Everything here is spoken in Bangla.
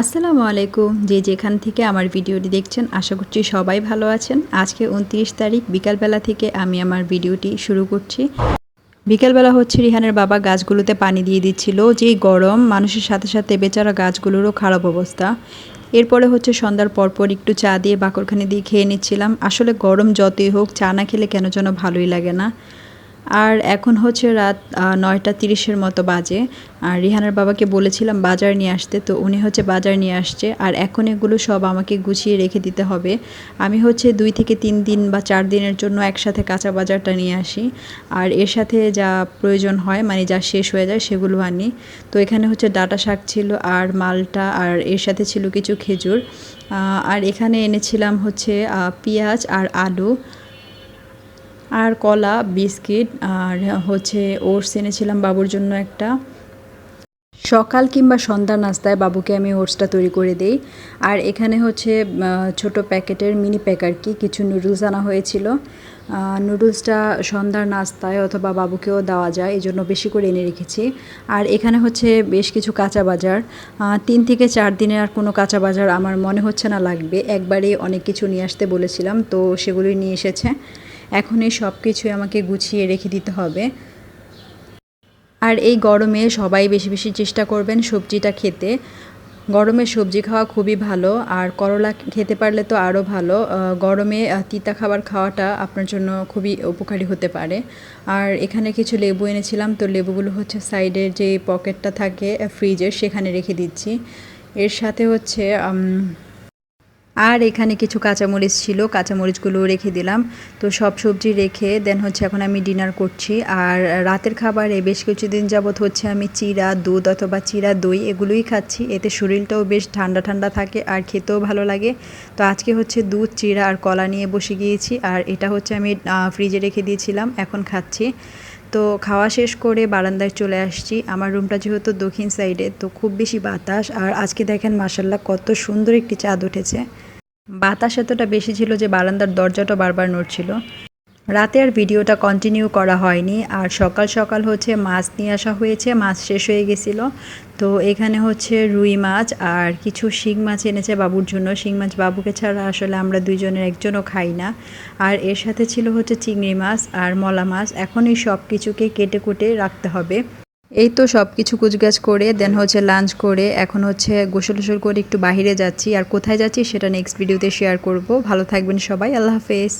আসসালামু আলাইকুম। যে যেখান থেকে আমার ভিডিওটি দেখছেন, আশা করছি সবাই ভালো আছেন। আজকে উনত্রিশ তারিখ, বিকালবেলা থেকে আমি আমার ভিডিওটি শুরু করছি। বিকেলবেলা হচ্ছে রিহানের বাবা গাছগুলোতে পানি দিয়ে দিচ্ছিল। যেই গরম, মানুষের সাথে সাথে বেচারা গাছগুলোরও খারাপ অবস্থা। এরপরে হচ্ছে সন্ধ্যার পরপর একটু চা দিয়ে বাকরখানি দিয়ে খেয়ে নিচ্ছিলাম। আসলে গরম যতই হোক, চা না খেলে কেন যেন ভালোই লাগে না। আর এখন হচ্ছে রাত নয়টা তিরিশের মতো বাজে। আর রিহানার বাবাকে বলেছিলাম বাজার নিয়ে আসতে, তো উনি হচ্ছে বাজার নিয়ে আসছে। আর এখন এগুলো সব আমাকে গুছিয়ে রেখে দিতে হবে। আমি হচ্ছে দুই থেকে তিন দিন বা চার দিনের জন্য একসাথে কাঁচা বাজারটা নিয়ে আসি। আর এর সাথে যা প্রয়োজন হয় মানে যা শেষ হয়ে যায়, সেগুলো আনি। তো এখানে হচ্ছে ডাটা শাক ছিল, আর মালটা, আর এর সাথে ছিল কিছু খেজুর। আর এখানে এনেছিলাম হচ্ছে পেঁয়াজ আর আলু। আর কলা, বিস্কিট আর হচ্ছে ওটস এনেছিলাম বাবুর জন্য একটা। সকাল কিংবা সন্ধ্যা নাস্তায় বাবুকে আমি ওটসটা তৈরি করে দেই। আর এখানে হচ্ছে ছোট প্যাকেটের মিনি প্যাক আর কি, কিছু নুডলস আনা হয়েছিল। নুডলসটা সন্ধ্যার নাস্তায় অথবা বাবুকেও দেওয়া যায় এই জন্য বেশি করে এনে রেখেছি। আর এখানে হচ্ছে বেশ কিছু কাঁচা বাজার। তিন থেকে চার দিনের আর কোনো কাঁচা বাজার আমার মনে হচ্ছে না লাগবে। একবারেই অনেক কিছু নিয়ে আসতে বলেছিলাম, তো সেগুলোই নিয়ে এসেছে। এখন এই সব কিছুই আমাকে গুছিয়ে রেখে দিতে হবে। আর এই গরমে সবাই বেশি বেশি চেষ্টা করবেন সবজিটা খেতে। গরমে সবজি খাওয়া খুবই ভালো, আর করলা খেতে পারলে তো আরও ভালো। গরমে তিতা খাবার খাওয়াটা আপনার জন্য খুবই উপকারী হতে পারে। আর এখানে কিছু লেবু এনেছিলাম, তো লেবুগুলো হচ্ছে সাইডের যে পকেটটা থাকে ফ্রিজের সেখানে রেখে দিচ্ছি। এর সাথে হচ্ছে আর এখানে কিছু কাঁচামরিচ ছিল, কাঁচামরিচগুলো রেখে দিলাম। তো সব সবজি রেখে দেন হচ্ছে এখন আমি ডিনার করছি। আর রাতের খাবারে বেশ কিছুদিন যাবৎ হচ্ছে আমি চিরা, দুধ অথবা চিরা দই এগুলোই খাচ্ছি। এতে শরীরটাও বেশ ঠান্ডা ঠান্ডা থাকে আর খেতেও ভালো লাগে। তো আজকে হচ্ছে দুধ, চিরা আর কলা নিয়ে বসে গিয়েছি। আর এটা হচ্ছে আমি ফ্রিজে রেখে দিয়েছিলাম, এখন খাচ্ছি। তো খাওয়া শেষ করে বারান্দায় চলে আসছি। আমার রুমটা যেহেতু দক্ষিণ সাইডে, তো খুব বেশি বাতাস। আর আজকে দেখেন মাসাল্লাহ কত সুন্দর একটি চাঁদ উঠেছে। বাতাস এতটা বেশি ছিল যে বারান্দার দরজাটা বারবার নড়ছিল। রাতে আর ভিডিওটা কন্টিনিউ করা হয়নি। আর সকাল সকাল হচ্ছে মাছ নিয়ে আসা হয়েছে, মাছ শেষ হয়ে গেছিল। তো এখানে হচ্ছে রুই মাছ আর কিছু শিং মাছ এনেছে বাবুর জন্য। শিং মাছ বাবুকে ছাড়া আসলে আমরা দুইজনের একজনও খাই না। আর এর সাথে ছিল হচ্ছে চিংড়ি মাছ আর মলা মাছ। এখন এই সব কিছুকে কেটে কুটে রাখতে হবে। এই তো সব কিছু কুচগাছ করে দেন হচ্ছে লাঞ্চ করে। এখন হচ্ছে গোসল টোসল করে একটু বাইরে যাচ্ছি। আর কোথায় যাচ্ছি সেটা নেক্সট ভিডিওতে শেয়ার করব। ভালো থাকবেন সবাই। আল্লাহ হাফেজ।